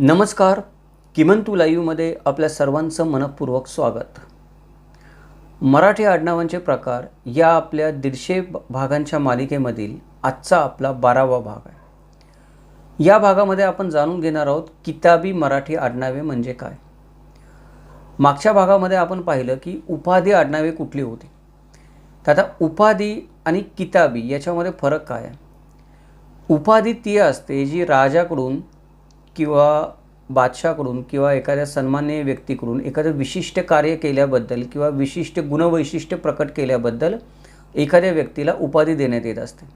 नमस्कार किमंतू लाईव्हमध्ये आपल्या सर्वांचं मनपूर्वक स्वागत. मराठी आडनावांचे प्रकार या आपल्या दीडशे भागांच्या मालिकेमधील आजचा आपला बारावा भाग आहे. या भागामध्ये आपण जाणून घेणार आहोत किताबी मराठी आडनावे म्हणजे काय. मागच्या भागामध्ये आपण पाहिलं की उपाधी आडनावे कुठली होती. तर आता उपाधी आणि किताबी याच्यामध्ये फरक काय आहे. उपाधी ती असते जी राजाकडून किंवा बादशाकडून किंवा एखाद्या सन्मान्य व्यक्तीकडून एखादं विशिष्ट कार्य केल्याबद्दल किंवा विशिष्ट गुणवैशिष्ट्य प्रकट केल्याबद्दल एखाद्या व्यक्तीला उपाधी देण्यात येत असते.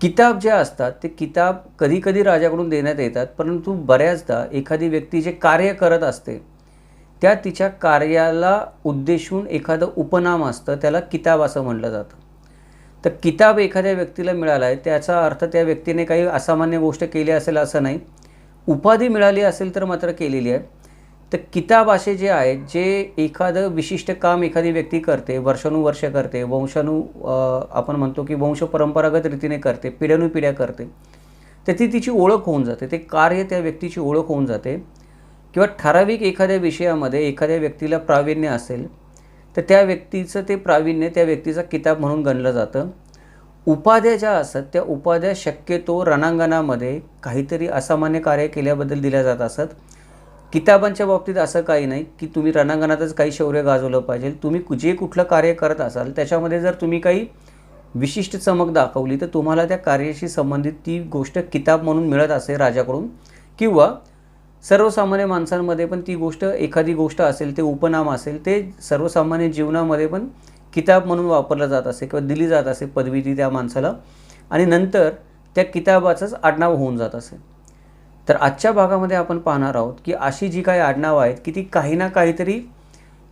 किताब जे असतात ते किताब कधीकधी राजाकडून देण्यात येतात परंतु बऱ्याचदा एखादी व्यक्ती जे कार्य करत असते त्या तिच्या कार्याला उद्देशून एखादं उपनाम असतं त्याला किताब असं म्हटलं जातं. तर किताब एखाद्या व्यक्तीला मिळाला आहे त्याचा अर्थ त्या व्यक्तीने काही असामान्य गोष्ट केली असेल असं नाही उपाधी मिळाली असेल तर मात्र केलेली आहे. तर किताब असे जे आहेत जे एखादं विशिष्ट काम एखादी व्यक्ती करते वर्षानुवर्ष करते वंशानु आपण म्हणतो की वंश परंपरागत रीतीने करते पिढ्यानुपिढ्या करते तर ती तिची ओळख होऊन जाते ते कार्य त्या व्यक्तीची ओळख होऊन जाते. किंवा ठराविक एखाद्या विषयामध्ये एखाद्या व्यक्तीला प्रावीण्य असेल तर त्या व्यक्तीचं ते प्रावीण्य त्या व्यक्तीचा किताब म्हणून गणलं जातं. उपाध्या ज्या असत त्या उपाध्या शक्यतो रणांगणामध्ये काहीतरी असामान्य कार्य केल्याबद्दल दिल्या जात असत. किताबांच्या बाबतीत असं काही नाही की तुम्ही रणांगणातच काही शौर्य गाजवलं पाहिजे. तुम्ही जे कुठलं कार्य करत असाल त्याच्यामध्ये जर तुम्ही काही विशिष्ट चमक दाखवली तर तुम्हाला त्या कार्याशी संबंधित ती गोष्ट किताब म्हणून मिळत असे राजाकडून. किंवा सर्वसामान्य माणसांमध्ये पण ती गोष्ट एखादी गोष्ट असेल ते उपनाम असेल ते सर्वसामान्य जीवनामध्ये पण किताब म्हणून वापरलं जात असे किंवा दिली जात असे पदवी ती त्या माणसाला. आणि नंतर त्या किताबाचंच आडनाव होऊन जात असे. तर आजच्या भागामध्ये आपण पाहणार आहोत की अशी जी काही आडनावं आहेत की ती काही ना काहीतरी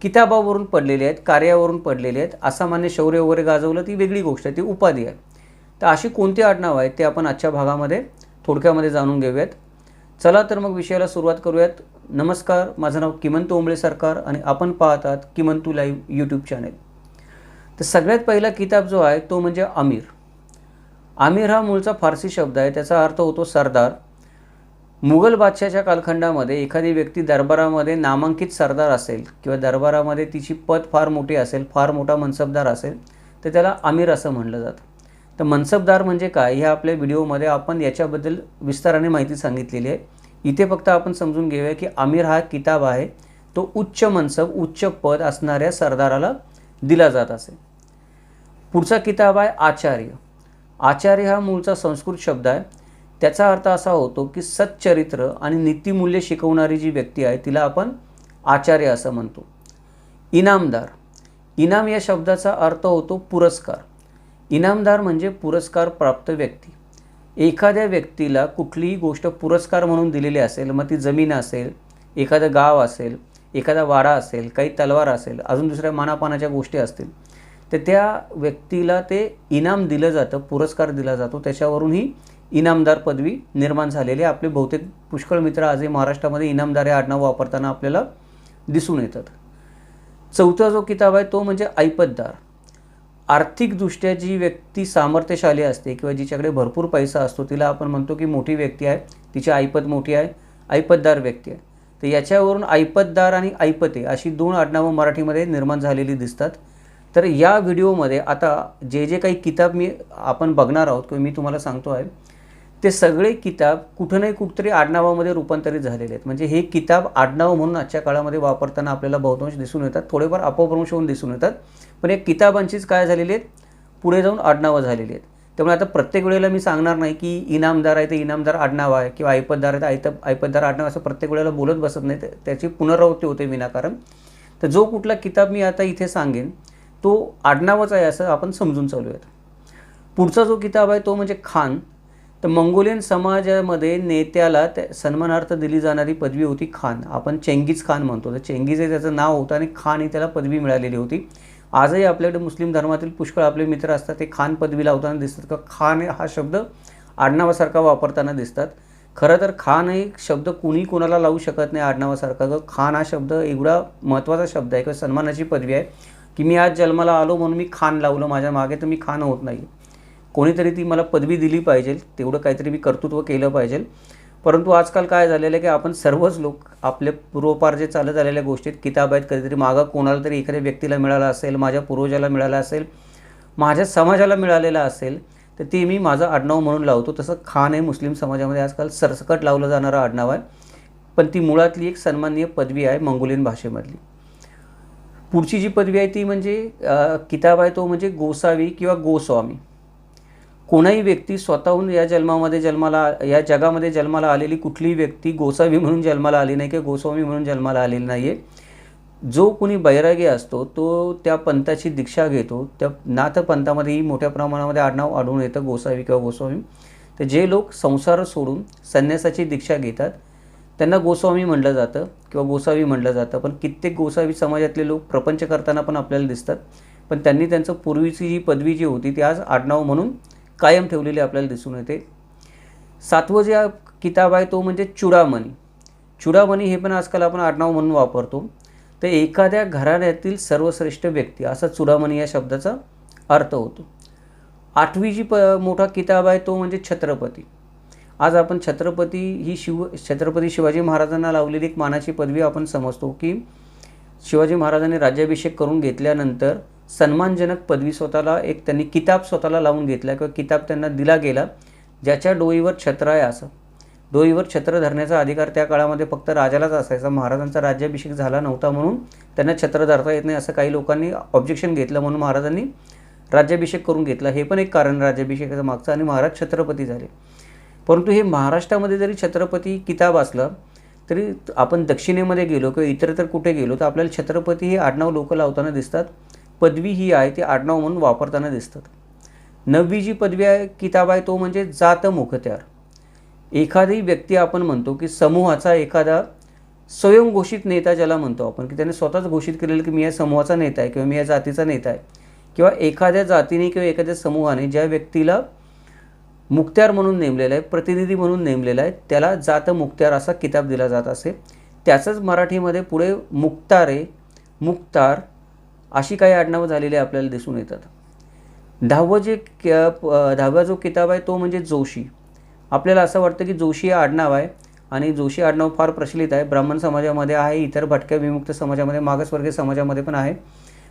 किताबावरून पडलेली आहेत कार्यावरून पडलेली आहेत असामान्य शौर्य वगैरे गाजवलं ती वेगळी गोष्ट आहे ती उपाधी आहे. तर अशी कोणती आडनावं आहेत ते आपण आजच्या भागामध्ये थोडक्यामध्ये जाणून घेऊयात. चला तर मग विषयाला सुरुवात करूयात. नमस्कार माझं नाव किमंत ओंबळे सरकार आणि आपण पाहतात किमंतू लाईव्ह यूट्यूब चॅनेल तर सगळ्यात पहिला किताब जो आहे तो म्हणजे आमिर. आमिर हा मूळचा फारसी शब्द आहे. त्याचा अर्थ होतो सरदार. मुघल बादशाच्या कालखंडामध्ये एखादी व्यक्ती दरबारामध्ये नामांकित सरदार असेल किंवा दरबारामध्ये तिची पद फार मोठी असेल फार मोठा मनसबदार असेल तर त्याला आमिर असं म्हणलं जातं. तर मनसबदार म्हणजे काय? ह्या आपल्या व्हिडिओमध्ये आपण याच्याबद्दल विस्ताराने माहिती सांगितलेली आहे. इथे फक्त आपण समजून घेऊया की आमिर हा किताब आहे. तो उच्च मनसब उच्च पद असणाऱ्या सरदाराला दिला जात असे. पुढचा किताब आहे आचार्य. आचार्य हा मूळचा संस्कृत शब्द आहे. त्याचा अर्थ असा होतो की सच्चरित्र आणि नीतिमूल्य शिकवणारी जी व्यक्ती आहे तिला आपण आचार्य असं म्हणतो. इनामदार. इनाम या शब्दाचा अर्थ होतो पुरस्कार. इनामदार म्हणजे पुरस्कार प्राप्त व्यक्ती. एखाद्या व्यक्तीला कुठलीही गोष्ट पुरस्कार म्हणून दिलेली असेल मग ती जमीन असेल एखादं गाव असेल एखादा वाडा असेल काही तलवार असेल अजून दुसऱ्या मानापानाच्या गोष्टी असतील तर त्या व्यक्तीला ते इनाम दिलं जातं पुरस्कार दिला जातो. त्याच्यावरून ही इनामदार पदवी निर्माण झालेली आपले बहुतेक पुष्कळ मित्र आजही महाराष्ट्रामध्ये इनामदार हे आडनाव वापरताना आपल्याला दिसून येतात. चौथा जो किताब आहे तो म्हणजे ऐपतदार. आर्थिकदृष्ट्या जी व्यक्ती सामर्थ्यशाली असते किंवा जिच्याकडे भरपूर पैसा असतो तिला आपण म्हणतो की मोठी व्यक्ती आहे. तिची ऐपत मोठी आहे ऐपतदार व्यक्ती आहे. तर याच्यावरून ऐपतदार आणि ऐपते अशी दोन आडनावं मराठीमध्ये निर्माण झालेली दिसतात. तर या व्हिडिओमध्ये आता जे जे काही किताब मी आपण बघणार आहोत किंवा मी तुम्हाला सांगतो आहे ते सगळे किताब कुठं नाही कुठतरी आडनावामध्ये रूपांतरित झालेले आहेत. म्हणजे हे किताब आडनाव म्हणून आजच्या काळामध्ये वापरताना आपल्याला बहुतांश दिसून येतात. थोडेफार अपभ्रंश होऊन दिसून येतात. पण या किताबांचीच काय झालेली आहेत? पुढे जाऊन आडनावं झालेली आहेत. त्यामुळे आता प्रत्येक वेळेला मी सांगणार नाही की इनामदार आहे ते इनामदार आडनाव आहे किंवा ऐपतदार आहे तर ऐत ऐपतदार आडनाव असं प्रत्येक वेळेला बोलत बसत नाही. त्याची पुनरावृत्ती होते विनाकारण. तर जो कुठला किताब मी आता इथे सांगेन तो आडनावाचा आहे असं आपण समजून चालूयात. पुढचा जो किताब आहे तो म्हणजे खान. तर मंगोलियन समाजामध्ये नेत्याला त्या सन्मानार्थ दिली जाणारी पदवी होती खान. आपण चेंगीज खान म्हणतो. तर चेंगीज हे त्याचं नाव होतं आणि खान ही त्याला पदवी मिळालेली होती. आजही आपल्याकडे मुस्लिम धर्मातील पुष्कळ आपले मित्र असतात ते खान पदवी लावताना दिसतात. का खान हा शब्द आडनावासारखा वापरताना दिसतात. खरं तर खान हे शब्द कुणी कोणाला लावू शकत नाही आडनावासारखा. ग खान हा शब्द एवढा महत्त्वाचा शब्द आहे किंवा सन्मानाची पदवी आहे. की मी आज जन्माला आलो म्हणून मी खान लावलं माझ्या मागे तर मी खान होत नाही. कोणीतरी ती मला पदवी दिली पाहिजे तेवढं काहीतरी मी कर्तृत्व केलं पाहिजे. परंतु आजकाल काय झालेलं आहे की आपण सर्वच लोक आपले पूर्वपार जे चालत आलेल्या गोष्टीत किताब आहेत कधीतरी मागं कोणाला तरी एखाद्या व्यक्तीला मिळाला असेल माझ्या पूर्वजाला मिळाला असेल माझ्या समाजाला मिळालेला असेल तर ती मी माझं आडनाव म्हणून लावतो. तसं खान हे मुस्लिम समाजामध्ये आजकाल सरसकट लावलं जाणारं आडनाव आहे. पण ती मुळातली एक सन्माननीय पदवी आहे मंगोलियन भाषेमधली. पुढची जी पदवी आहे ती म्हणजे किताब आहे तो म्हणजे गोसावी किंवा गोस्वामी. कोणाही व्यक्ती स्वतःहून या जन्मामध्ये जन्माला या जगामध्ये जन्माला आलेली कुठलीही व्यक्ती गोसावी म्हणून जन्माला आली नाही किंवा गोस्वामी म्हणून जन्माला आलेली नाही आहे जो कोणी बैरागी असतो तो त्या पंथाची दीक्षा घेतो. त्या नाथ पंथामध्येही मोठ्या प्रमाणामध्ये आडनाव आढळून येतं गोसावी किंवा गोस्वामी. तर जे लोक संसार सोडून संन्यासाची दीक्षा घेतात त्यांना गोस्वामी म्हटलं जातं किंवा गोसावी म्हटलं जातं पण कित्येक गोसावी समाजातले लोक प्रपंच करताना पण आपल्याला दिसतात. पण त्यांनी त्यांचं पूर्वीची जी पदवी जी होती ती आज आडनाव म्हणून कायम ठेवलेली आपल्याला दिसून येते. सातवं जे किताब आहे तो म्हणजे चुडामणी. चुडामणी हे पण आजकाल आपण आडनाव म्हणून वापरतो. तर एखाद्या घराण्यातील सर्वश्रेष्ठ व्यक्ती असा चुडामणी या शब्दाचा अर्थ होतो. आठवी जी प मोठा किताब आहे तो म्हणजे छत्रपती. आज आपण छत्रपती ही शिव छत्रपती शिवाजी महाराजांना लावलेली एक मानाची पदवी आपण समजतो की शिवाजी महाराजांनी राज्याभिषेक करून घेतल्यानंतर सन्मानजनक पदवी स्वतःला एक त्यांनी किताब स्वतःला लावून घेतला किंवा किताब त्यांना दिला गेला ज्याच्या डोईवर छत्र आहे असं. डोईवर छत्र धरण्याचा अधिकार त्या काळामध्ये फक्त राजालाच असायचा. महाराजांचा राज्याभिषेक झाला नव्हता म्हणून त्यांना छत्र धरता येत नाही असं काही लोकांनी ऑब्जेक्शन घेतलं म्हणून महाराजांनी राज्याभिषेक करून घेतला. हे पण एक कारण राज्याभिषेकाचं मागचं. आणि महाराज छत्रपती झाले. परंतु हे महाराष्ट्रामध्ये जरी छत्रपती किताब असलं तरी आपण दक्षिणेमध्ये गेलो किंवा इतर तर कुठे गेलो तर आपल्याला छत्रपती हे आडनाव लोक लावताना दिसतात. पदवी ही आहे ती आडनाव म्हणून वापरताना दिसतात. नववी जी पदवी आहे किताब आहे तो म्हणजे जात मुखत्यार. एखादी व्यक्ती आपण म्हणतो की समूहाचा एखादा स्वयंघोषित नेता ज्याला म्हणतो आपण की त्याने स्वतःच घोषित केलेलं की मी या समूहाचा नेता आहे किंवा मी या जातीचा नेता आहे. किंवा एखाद्या जातीने किंवा एखाद्या समूहाने ज्या व्यक्तीला मुक्त्यार म्हणून नेमलेलं आहे प्रतिनिधी म्हणून नेमलेलं आहे. त्याला जात मुक्त्यार असा किताब दिला जात असे. त्याचंच मराठीमध्ये पुढे मुक्तारे मुक्तार अशी काही आडनावं झालेली आपल्याला दिसून येतात. दहावं जे दहावा जो किताब आहे तो म्हणजे जोशी. आपल्याला असं वाटतं की जोशी हे आडनाव आहे आणि जोशी आडनाव फार प्रचलित आहे. ब्राह्मण समाजामध्ये आहे इतर भटक्या विमुक्त समाजामध्ये मागासवर्गीय समाजामध्ये पण आहे.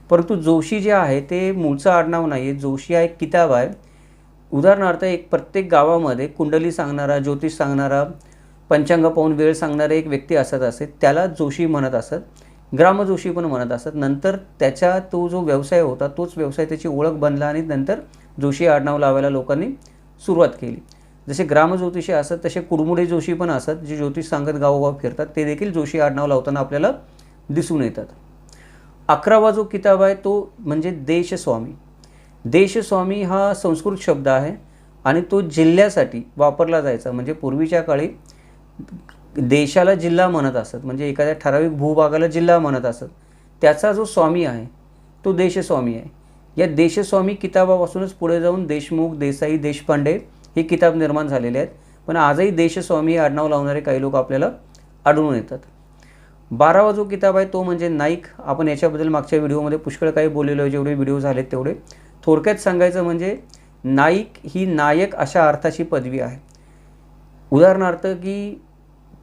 परंतु जोशी जे आहे ते मूळचं आडनाव नाही आहे जोशी हा एक किताब आहे. उदाहरणार्थ एक प्रत्येक गावामध्ये कुंडली सांगणारा ज्योतिष सांगणारा पंचांग पाहून वेळ सांगणारा एक व्यक्ती असत असे त्याला जोशी म्हणत असत ग्रामजोशी पण म्हणत असत. नंतर त्याच्या तो जो व्यवसाय होता तोच व्यवसाय त्याची ओळख बनला आणि नंतर जोशी आडनाव लावायला लोकांनी सुरुवात केली. जसे ग्रामज्योतिषी असत तसे कुडमुडे जोशी पण असत जे ज्योतिष सांगत गावोगाव फिरतात ते देखील जोशी आडनाव लावताना आपल्याला दिसून येतात. अकरावा जो किताब आहे तो म्हणजे देशस्वामी. देशस्वामी हा संस्कृत शब्द आहे आणि तो जिल्ह्यासाठी वापरला जायचा. म्हणजे पूर्वीच्या काळी देशाला जिल्हा म्हणत असत. म्हणजे एखाद्या ठराविक भूभागाला जिल्हा म्हणत असत. त्याचा जो स्वामी आहे तो देशस्वामी आहे. या देशस्वामी किताबापासूनच पुढे जाऊन देशमुख देसाई देशपांडे हे किताब निर्माण झालेले आहेत. पण आजही देशस्वामी हे आडनाव लावणारे काही लोक आपल्याला आढळून येतात. बारावा जो किताब आहे तो म्हणजे नाईक. आपण याच्याबद्दल मागच्या व्हिडिओमध्ये पुष्कळ काही बोललेलो आहे. जेवढे व्हिडिओ झालेत तेवढे. थोडक्यात सांगायचं म्हणजे नाईक ही नायक अशा अर्थाची पदवी आहे. उदाहरणार्थ की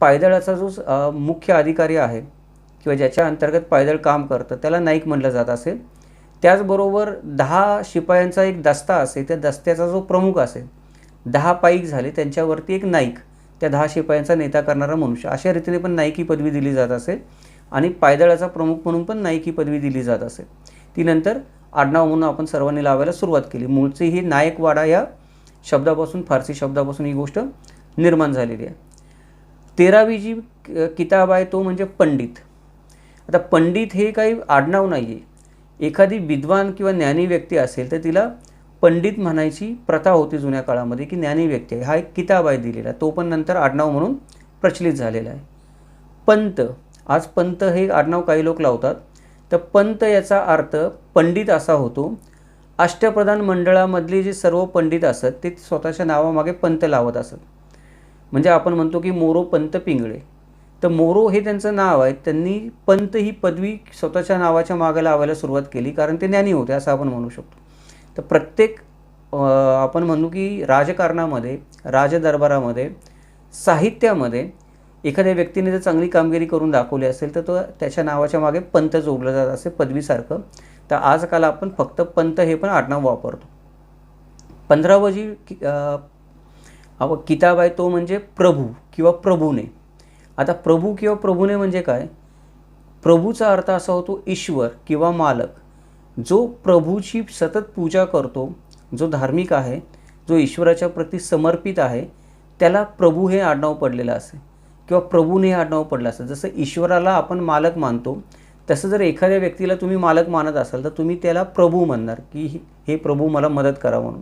पायदळाचा जो मुख्य अधिकारी आहे किंवा ज्याच्या अंतर्गत पायदळ काम करतं त्याला नाईक म्हटलं जात असेल. त्याचबरोबर दहा शिपायांचा एक दस्ता असेल त्या दस्त्याचा जो प्रमुख असेल दहा पाईक झाले त्यांच्यावरती एक नाईक त्या दहा शिपायांचा नेता करणारा मनुष्य अशा रीतीने पण नाईक ही पदवी दिली जात असेल. आणि पायदळाचा प्रमुख म्हणून पण नाईक ही पदवी दिली जात असेल. ती नंतर आडनाव म्हणून आपण सर्वांनी लावायला सुरुवात केली. मूळची ही नायकवाडा या शब्दापासून फारसी शब्दापासून ही गोष्ट निर्माण झालेली आहे. तेरावी जी किताब आहे तो म्हणजे पंडित. आता पंडित हे काही आडनाव नाही आहे एखादी विद्वान किंवा ज्ञानी व्यक्ती असेल तर तिला पंडित म्हणायची प्रथा होती जुन्या काळामध्ये की ज्ञानी व्यक्ती आहे. हा एक किताब आहे दिलेला. तो पण नंतर आडनाव म्हणून प्रचलित झालेला आहे. पंत. आज पंत हे आडनाव काही लोक लावतात. तर पंत याचा अर्थ पंडित असा होतो. अष्टप्रधान मंडळामधले जे सर्व पंडित असत ते स्वतःच्या नावामागे पंत लावत असत. म्हणजे आपण म्हणतो की मोरो पंत पिंगळे. तर मोरो हे त्यांचं नाव आहे. त्यांनी पंत ही पदवी स्वतःच्या नावाच्या मागे लावायला सुरुवात केली कारण ते ज्ञानी होते असं आपण म्हणू शकतो. तर प्रत्येक आपण म्हणू की राजकारणामध्ये राजदरबारामध्ये साहित्यामध्ये एखाद्या व्यक्तीने जर चांगली कामगिरी करून दाखवली असेल तर तो त्याच्या नावाच्या मागे पंत जोडलं जात असे पदवीसारखं. तर आजकाल आपण फक्त पंत हे पण आडनाव वापरतो. पंधरावं जी कि- अव किताब आहे तो म्हणजे प्रभू किंवा प्रभूने. आता प्रभू किंवा प्रभूने म्हणजे काय? प्रभूचा अर्थ असा होतो ईश्वर किंवा मालक. जो प्रभूची सतत पूजा करतो जो धार्मिक आहे जो ईश्वराच्या प्रती समर्पित आहे त्याला प्रभू हे आडनाव पडलेलं असेल किंवा प्रभूने हे आडनाव पडलं असेल जसं ईश्वराला आपण मालक मानतो तसं जर एखाद्या व्यक्तीला तुम्ही मालक मानत असाल तर तुम्ही त्याला प्रभू म्हणणार की हे प्रभू मला मदत करा म्हणून.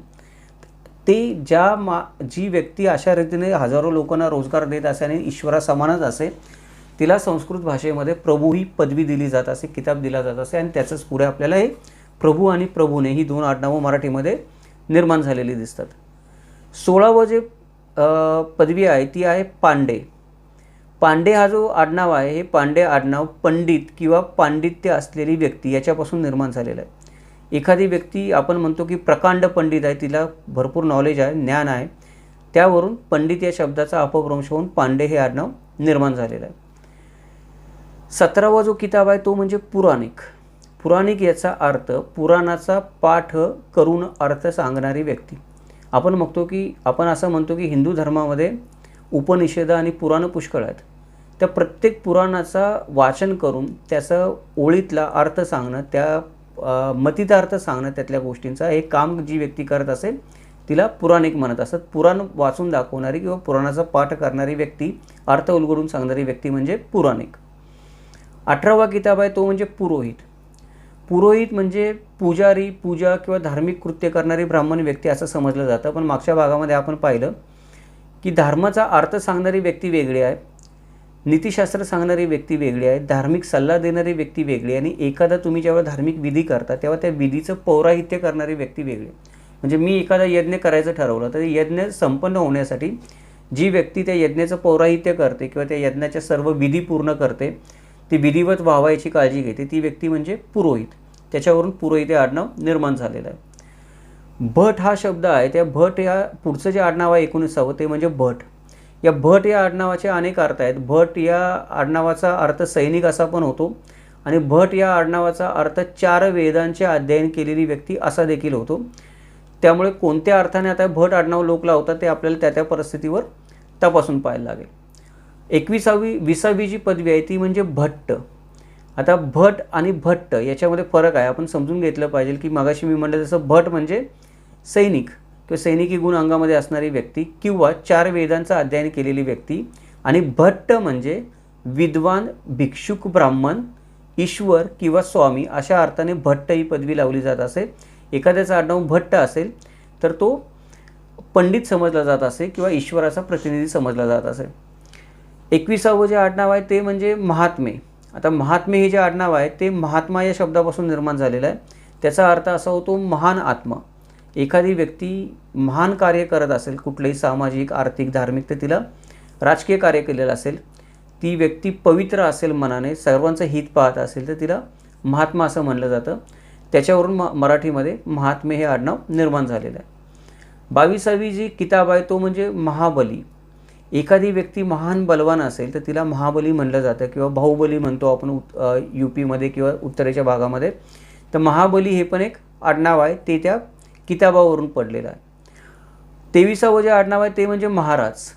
ते ज्या मा जी व्यक्ती अशा रीतीने हजारो लोकांना रोजगार देत असे आणि ईश्वरा समानच असे तिला संस्कृत भाषेमध्ये प्रभू ही पदवी दिली जात असे किताब दिला जात असे आणि त्याचंच पुढे आपल्याला हे प्रभू आणि प्रभूने ही दोन आडनावं मराठीमध्ये निर्माण झालेली दिसतात. सोळावं जे पदवी आहे ती आहे पांडे. पांडे हा जो आडनाव आहे हे पांडे आडनाव पंडित किंवा पांडित्य असलेली व्यक्ती याच्यापासून निर्माण झालेलं आहे. एखादी व्यक्ती आपण म्हणतो की प्रकांड पंडित आहे तिला भरपूर नॉलेज आहे ज्ञान आहे. त्यावरून पंडित या शब्दाचा अपभ्रंश होऊन पांडे हे आडनाव निर्माण झालेलं आहे. सतरावा जो किताब आहे तो म्हणजे पुराणिक. पुराणिक याचा अर्थ पुराणाचा पाठ करून अर्थ सांगणारी व्यक्ती. आपण बघतो की आपण असं म्हणतो की हिंदू धर्मामध्ये उपनिषेद आणि पुराणं पुष्कळ आहेत. त्या प्रत्येक पुराणाचा वाचन करून त्याचं ओळीतला अर्थ सांगणं त्या मतीचा अर्थ सांगणं त्यातल्या गोष्टींचा हे काम जी व्यक्ती करत असेल तिला पुराणिक म्हणत असत. पुराण वाचून दाखवणारी किंवा पुराणाचा पाठ करणारी व्यक्ती अर्थ उलगडून सांगणारी व्यक्ती म्हणजे पुराणिक अठरावा किताब आहे तो म्हणजे पुरोहित. पुरोहित म्हणजे पुजारी पूजा किंवा धार्मिक कृत्य करणारी ब्राह्मण व्यक्ती असं समजलं जातं. पण मागच्या भागामध्ये आपण पाहिलं की धर्माचा अर्थ सांगणारी व्यक्ती वेगळी आहे. नीतिशास्त्र सांगणारी व्यक्ती वेगळी आहे धार्मिक सल्ला देणारी व्यक्ती वेगळी आहे आणि एखादा तुम्ही जेव्हा धार्मिक विधी करता तेव्हा त्या विधीचं पौराहित्य करणारी व्यक्ती वेगळी आहे. म्हणजे मी एखादा यज्ञ करायचं ठरवलं तर यज्ञ संपन्न होण्यासाठी जी व्यक्ती त्या यज्ञाचं पौराहित्य करते किंवा त्या यज्ञाच्या सर्व विधी पूर्ण करते ती विधिवत व्हावायची काळजी घेते ती व्यक्ती म्हणजे पुरोहित. त्याच्यावरून पुरोहित हे आडनाव निर्माण झालेलं आहे. भट हा शब्द आहे त्या भट या पुढचं जे आडनाव आहे एकोणीसावं ते म्हणजे भट. या भट या आडनावाचे अनेक अर्थ आहेत. भट या आडनावाचा अर्थ सैनिक असा पण होतो आणि भट या आडनावाचा अर्थ चार वेदांचे अध्ययन केलेली व्यक्ती असा देखील होतो. त्यामुळे कोणत्या अर्थाने आता भट आडनाव लोक लावतात ते आपल्याला त्या त्या परिस्थितीवर तपासून पाहायला लागेल. एकविसावी विसावी जी पदवी आहे ती म्हणजे भट्ट. आता भट आणि भट्ट याच्यामध्ये फरक आहे. आपण समजून घेतलं पाहिजे की मगाशी मी म्हटलं तसं भट म्हणजे सैनिक. किंवा सैनिकी गुण अंगामध्ये असणारी व्यक्ती किंवा चार वेदांचं अध्ययन केलेली व्यक्ती आणि भट्ट म्हणजे विद्वान भिक्षुक ब्राह्मण ईश्वर किंवा स्वामी अशा अर्थाने भट्ट ही पदवी लावली जात असे. एखाद्याचा आडनाव भट्ट असेल तर तो पंडित समजला जात असे किंवा ईश्वराचा प्रतिनिधी समजला जात असे. एकविसावं जे आडनाव आहे ते म्हणजे महात्मे. आता महात्मे हे जे आडनाव आहे ते महात्मा या शब्दापासून निर्माण झालेलं आहे. त्याचा अर्थ असा होतो महान आत्मा. एखादी व्यक्ती महान कार्य करत असेल कुठलंही सामाजिक आर्थिक धार्मिक तर तिला राजकीय कार्य केलेलं असेल ती व्यक्ती पवित्र असेल मनाने सर्वांचं हित पाहत असेल तर तिला महात्मा असं म्हणलं जातं. त्याच्यावरून म मराठीमध्ये महात्मे हे आडनाव निर्माण झालेलं आहे. बावीसावी जी किताब आहे तो म्हणजे महाबली. एखादी व्यक्ती महान बलवान असेल तर तिला महाबली म्हणलं जातं किंवा बाहुबली म्हणतो आपण उत यू पीमध्ये किंवा उत्तरेच्या भागामध्ये. तर महाबली हे पण एक आडनाव आहे ते त्या किताबावरून पडलेलं आहे. तेविसावं जे आडनाव आहे ते म्हणजे महाराज.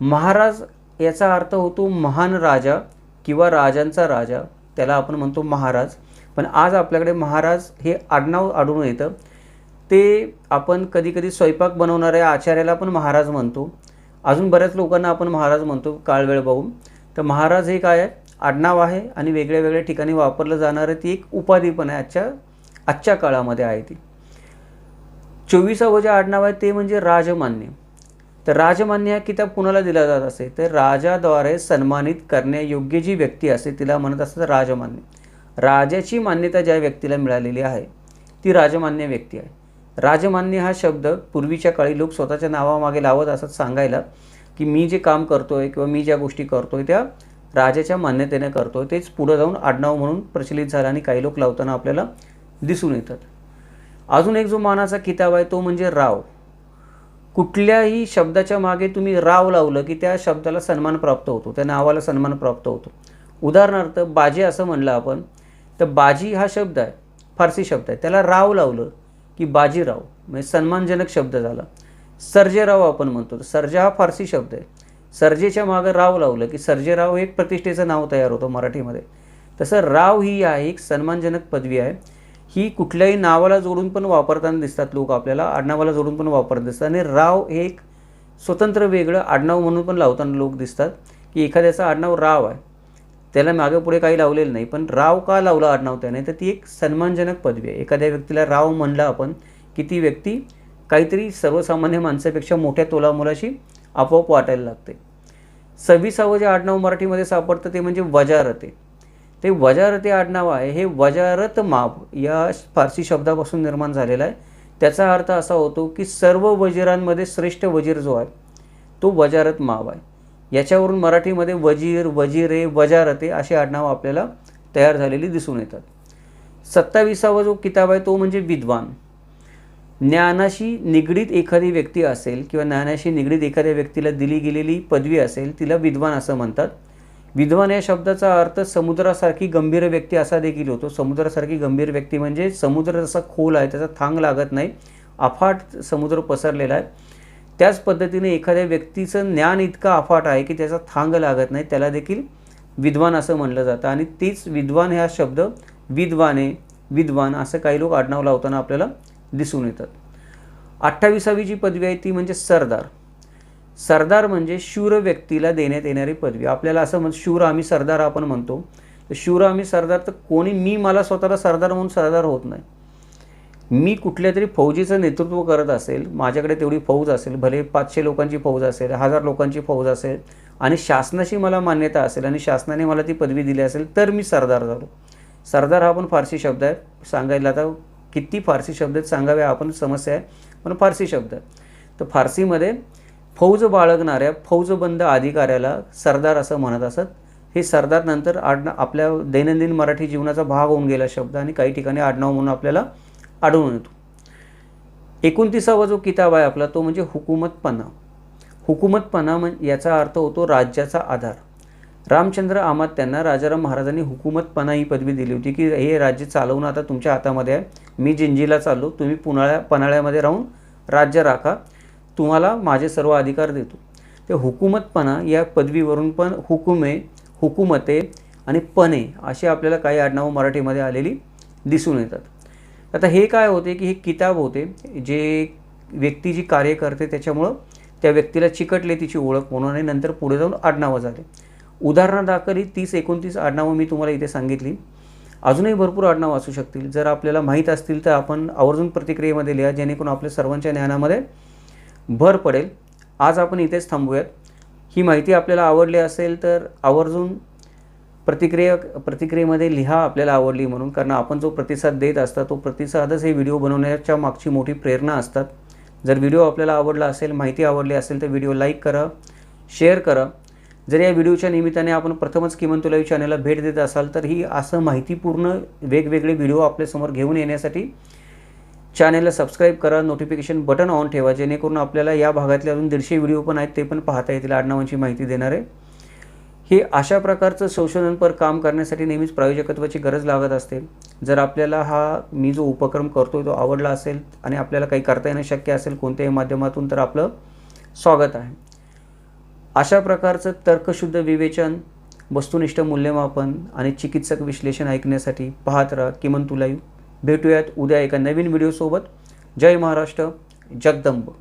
महाराज याचा अर्थ होतो महान राजा किंवा राजांचा राजा. त्याला आपण म्हणतो महाराज. पण आज आपल्याकडे महाराज हे आडनाव आढळून येतं. ते आपण कधीकधी स्वयंपाक बनवणाऱ्या आचार्याला पण महाराज म्हणतो. अजून बऱ्याच लोकांना आपण महाराज म्हणतो काळवेळ भाऊ तर महाराज हे काय आहे? आडनाव आहे आणि वेगळ्या वेगळ्या ठिकाणी वापरलं जाणारं ती एक उपाधी पण आहे. आजच्या आजच्या काळामध्ये आहे ती. चोवीसावं जे आडनाव आहे ते म्हणजे राजमान्य. तर राजमान्य हा किताब कुणाला दिला जात असे? तर राजाद्वारे सन्मानित करण्यायोग्य जी व्यक्ती असते तिला म्हणत असतात राजमान्य. राजाची मान्यता ज्या व्यक्तीला मिळालेली आहे ती राजमान्य व्यक्ती आहे. राजमान्य हा शब्द पूर्वीच्या काळी लोक स्वतःच्या नावामागे लावत असत सांगायला की मी जे काम करतोय किंवा मी ज्या गोष्टी करतोय त्या राजाच्या मान्यतेने करतोय तेच पुढं जाऊन आडनाव म्हणून प्रचलित झालं आणि काही लोक लावताना आपल्याला दिसून येतात. अजून एक जो मानाचा किताब आहे तो म्हणजे राव. कुठल्याही शब्दाच्या मागे तुम्ही राव लावलं की त्या शब्दाला सन्मान प्राप्त होतो त्या नावाला सन्मान प्राप्त होतो. उदाहरणार्थ बाजी असं म्हणलं आपण तर बाजी हा शब्द आहे फारसी शब्द आहे. त्याला राव लावलं की बाजीराव म्हणजे सन्मानजनक शब्द झाला. सर्जेराव आपण म्हणतो सर्जा हा फारसी शब्द आहे. सर्जेच्या मागं राव लावलं की सर्जेराव हे एक प्रतिष्ठेचं नाव तयार होतं मराठीमध्ये. तसं राव ही आहे एक सन्मानजनक पदवी आहे. ही कुठल्याही नावाला जोडून पण वापरताना दिसतात लोक आपल्याला आडनावाला जोडून पण वापरत दिसतात. आणि राव हे एक स्वतंत्र वेगळं आडनाव म्हणून पण लावताना लोक दिसतात की एखाद्याचं आडनाव राव आहे. त्याला मागे पुढे काही लावलेलं नाही पण राव का लावलं आडनाव त्याने? तर ती एक सन्मानजनक पदवी आहे. एखाद्या व्यक्तीला राव म्हणलं आपण की ती व्यक्ती काहीतरी सर्वसामान्य माणसापेक्षा मोठ्या तोलामोलाशी आपोआप वाटायला लागते. सव्वीसावं जे आडनाव मराठीमध्ये सापडतं ते म्हणजे वजारते ते वजारते आडनाव आहे. हे वजारत माप या फारसी शब्दापासून निर्माण झालेला आहे. त्याचा अर्थ असा होतो की सर्व वजिरांमध्ये श्रेष्ठ वजीर जो आहे तो वजारत माव आहे. याच्यावरून मराठीमध्ये वजीर वजिरे वजारते अशी आडनावं आपल्याला तयार झालेली दिसून येतात. सत्तावीसावा जो किताब आहे तो म्हणजे विद्वान. ज्ञानाशी निगडीत एखादी व्यक्ती असेल किंवा ज्ञानाशी निगडीत एखाद्या व्यक्तीला दिली गेलेली पदवी असेल तिला विद्वान असं म्हणतात. विद्वान या शब्दाचा अर्थ समुद्रासारखी गंभीर व्यक्ती असा देखील होतो. समुद्रासारखी गंभीर व्यक्ती म्हणजे समुद्र जसा खोल आहे त्याचा थांग लागत नाही अफाट समुद्र पसरलेला आहे. त्याच पद्धतीने एखाद्या व्यक्तीचं ज्ञान इतकं अफाट आहे की त्याचा थांग लागत नाही त्याला देखील विद्वान असं म्हणलं जातं. आणि तेच विद्वान हा शब्द विद्वाने विद्वान असं काही लोक आडनाव लावताना आपल्याला दिसून येतात. अठ्ठावीसावी जी पदवी आहे ती म्हणजे सरदार. सरदार म्हणजे शूर व्यक्तीला देण्यात येणारी पदवी. आपल्याला असं म्हण शूर आम्ही सरदार आपण म्हणतो. तर शूर आम्ही सरदार तर कोणी मी मला स्वतःला सरदार म्हणून सरदार होत नाही. मी कुठल्या तरी फौजीचं नेतृत्व करत असेल माझ्याकडे तेवढी फौज असेल भले पाचशे लोकांची फौज असेल हजार लोकांची फौज असेल आणि शासनाशी मला मान्यता असेल आणि शासनाने मला ती पदवी दिली असेल तर मी सरदार झालो. सरदार हा पण फारसी शब्द आहे. सांगायला आता किती फारसी शब्द आहेत सांगावे आपण समस्या आहे पण फारसी शब्द आहे. तर फारसीमध्ये फौज बाळगणाऱ्या फौजबंद अधिकाऱ्याला सरदार असं म्हणत असत. हे सरदार नंतर आडना आपल्या दैनंदिन मराठी जीवनाचा भाग होऊन गेला शब्द आणि काही ठिकाणी आडनाव म्हणून आपल्याला आढळून येतो. एकोणतीसावा जो किताब आहे आपला तो म्हणजे हुकूमतपणा. हुकूमतपणा म्हण याचा अर्थ होतो राज्याचा आधार. रामचंद्र आमात त्यांना राजाराम महाराजांनी हुकूमतपणा ही पदवी दिली होती की हे राज्य चालवणं आता तुमच्या हातामध्ये आहे. मी जिंजीला चाललो तुम्ही पुनाळ्या पन्हाळ्यामध्ये राहून राज्य राखा. तुम्हाला माझे सर्व अधिकार देतो. ते हुकूमतपणा या पदवीवरून पण हुकुमे हुकुमते आणि पणे असे आपल्याला काही आडनावं मराठीमध्ये आलेली दिसून येतात. आता हे काय होते की हे किताब होते जे व्यक्ती जी कार्य करते त्याच्यामुळं त्या व्यक्तीला चिकटले तिची ओळख म्हणून आणि नंतर पुढे जाऊन आडनावं झाले. उदाहरणादाखल ही तीस एकोणतीस आडनावं मी तुम्हाला इथे सांगितली. अजूनही भरपूर आडनावं असू शकतील. जर आपल्याला माहीत असतील तर आपण आवर्जून प्रतिक्रियेमध्ये लिहा जेणेकरून आपल्या सर्वांच्या ज्ञानामध्ये भर पडेल. आज आपण इथेच थांबूयात. ही माहिती आपल्याला आवडली असेल तर आवर्जून प्रतिक्रिया प्रतिक्रियेमध्ये लिहा आपल्याला आवडली म्हणून. कारण आपण जो प्रतिसाद देत असता तो प्रतिसादच हे व्हिडिओ बनवण्याच्या मागची मोठी प्रेरणा असतात. जर व्हिडिओ आपल्याला आवडला असेल माहिती आवडली असेल तर व्हिडिओ लाईक करा शेअर करा. जर या व्हिडिओच्या निमित्ताने आपण प्रथमच किमान तुलावी चॅनलला भेट देत असाल तर ही असं माहितीपूर्ण वेगवेगळे व्हिडिओ आपल्यासमोर घेऊन येण्यासाठी चॅनेलला सबस्क्राईब करा नोटिफिकेशन बटन ऑन ठेवा जेणेकरून आपल्याला या भागातले अजून दीडशे व्हिडिओ पण आहेत ते पण पाहता येतील. आडनावांची माहिती देणारे. हे अशा प्रकारचं संशोधनपर काम करण्यासाठी नेहमीच प्रायोजकत्वाची गरज लागत असते. जर आपल्याला हा मी जो उपक्रम करतो तो आवडला असेल आणि आपल्याला काही करता येणं शक्य असेल कोणत्याही माध्यमातून तर आपलं स्वागत आहे. अशा प्रकारचं तर्कशुद्ध विवेचन वस्तुनिष्ठ मूल्यमापन आणि चिकित्सक विश्लेषण ऐकण्यासाठी पाहत राहा. किमान तुला भेटूयात उद्या एका नवीन व्हिडिओसोबत. जय महाराष्ट्र जगदंब.